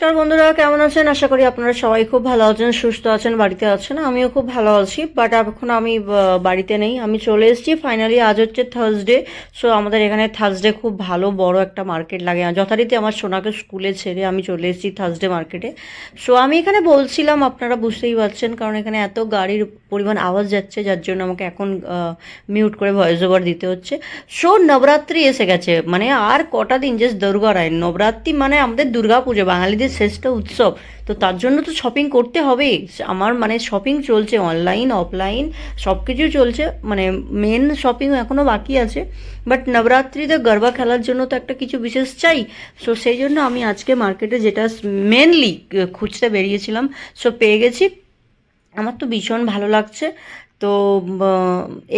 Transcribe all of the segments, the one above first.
নমস্কার বন্ধুরা, কেমন আছেন? আশা করি আপনারা সবাই খুব ভালো আছেন, সুস্থ আছেন, বাড়িতে আছেন। আমিও খুব ভালো আছি বাট এখন আমি বাড়িতে নেই। আমি চলে এসেছি। ফাইনালি আজ হচ্ছে থার্সডে সো আমাদের এখানে থার্সডে খুব ভালো, বড় একটা মার্কেট লাগে। যথারীতি আমার সোনাকে স্কুলে ছেড়ে আমি চলে এসেছি থার্সডে মার্কেটে সো আমি এখানে বলছিলাম, আপনারা বুঝতেই পারছেন, কারণ এখানে এত গাড়ির পরিমাণ আওয়াজ যাচ্ছে, যার জন্য আমাকে এখন মিউট করে ভয়েস ওভার দিতে হচ্ছে। সো নবরাত্রি এসে গেছে। মানে আর কটা দিন জাস্ট দুর্গা রায়। নবরাত্রি মানে আমাদের দুর্গা পুজো বাঙালিদের শ্রেষ্ঠ উৎসব। তো তার জন্য তো শপিং করতে হবে আমার মানে শপিং চলছে অনলাইন অফলাইন সব কিছু চলছে। মানে মেন শপিং এখনও বাকি আছে। বাট নবরাত্রিতে গরবা খেলার জন্য তো একটা কিছু বিশেষ চাই। সো সেই জন্য আমি আজকে মার্কেটে যেটা মেনলি খুঁজতে বেরিয়েছিলাম সো পেয়ে গেছি। আমার তো ভীষণ ভালো লাগছে। তো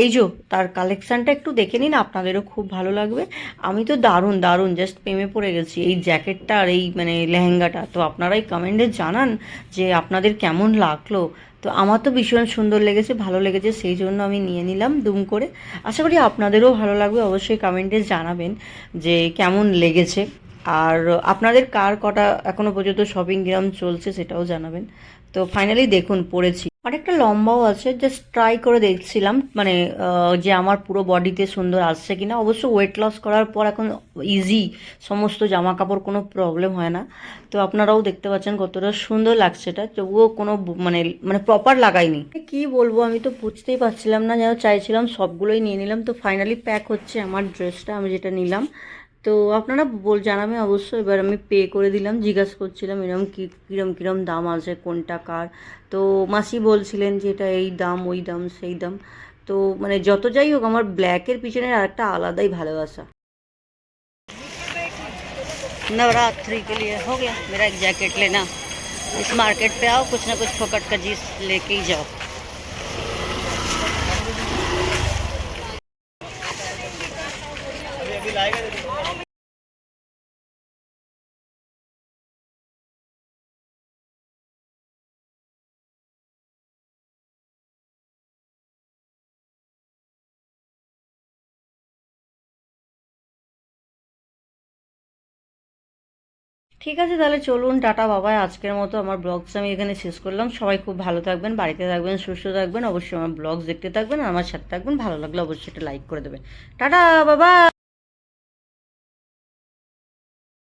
এই যে তার কালেকশানটা একটু দেখে নিন, আপনাদেরও খুব ভালো লাগবে। আমি তো দারুণ দারুণ জাস্ট প্রেমে পড়ে গেছি। এই জ্যাকেটটা আর এই মানে লেহেঙ্গাটা, তো আপনারাই কমেন্টে জানান যে আপনাদের কেমন লাগল। তো আমার তো ভীষণ সুন্দর লেগেছে, ভালো লেগেছে, সেই জন্য আমি নিয়ে নিলাম দুম করে। আশা করি আপনাদেরও ভালো লাগবে, অবশ্যই কমেন্টে জানাবেন যে কেমন লেগেছে। আর আপনাদের কার কটা এখনও পর্যন্ত শপিং গ্রাম চলছে সেটাও জানাবেন। তো ফাইনালি দেখুন, পড়েছি। অনেকটা লম্বাও আছে জাস্ট ট্রাই করে দেখছিলাম মানে যে আমার পুরো বডিতে সুন্দর আসছে কিনা। অবশ্য ওয়েট লস করার পর এখন ইজি সমস্ত জামা কাপড় কোনো প্রবলেম হয় না। তো আপনারাও দেখতে পাচ্ছেন কতটা সুন্দর লাগছে এটা, তবুও কোনো মানে মানে প্রপার লাগাইনি। কি বলব, আমি তো বুঝতেই পারছিলাম না, যেন চাইছিলাম সবগুলোই নিয়ে নিলাম। তো ফাইনালি প্যাক হচ্ছে আমার ড্রেসটা আমি যেটা নিলাম। তো আপনারা বল জানাবেন অবশ্যই এবার আমি পে করে দিলাম জিজ্ঞাসা করছিলাম এরকম কী কীরম কীরম দাম আছে কোনটা কার তো মাসি বলছিলেন যে এটা এই দাম ওই দাম সেই দাম তো মানে যত যাই হোক আমার ব্ল্যাকের পিছনে আরেকটা আলাদাই ভালোবাসা नवरात्रि के लिए हो गया मेरा एक जैकेट लेना इस मार्केट पे आओ कुछ ना कुछ फोकट का चीज लेके ही जाओ ঠিক আছে, তাহলে চলুন, টাটা, বাবাই। আজকের মতো আমার ব্লগস আমি এখানে শেষ করলাম। সবাই খুব ভালো থাকবেন, বাড়িতে থাকবেন, সুস্থ থাকবেন, অবশ্যই আমার ব্লগস দেখতে থাকবেন আমার সাথে থাকবেন। ভালো লাগলে অবশ্যই একটা লাইক করে দেবেন। টাটা বাবা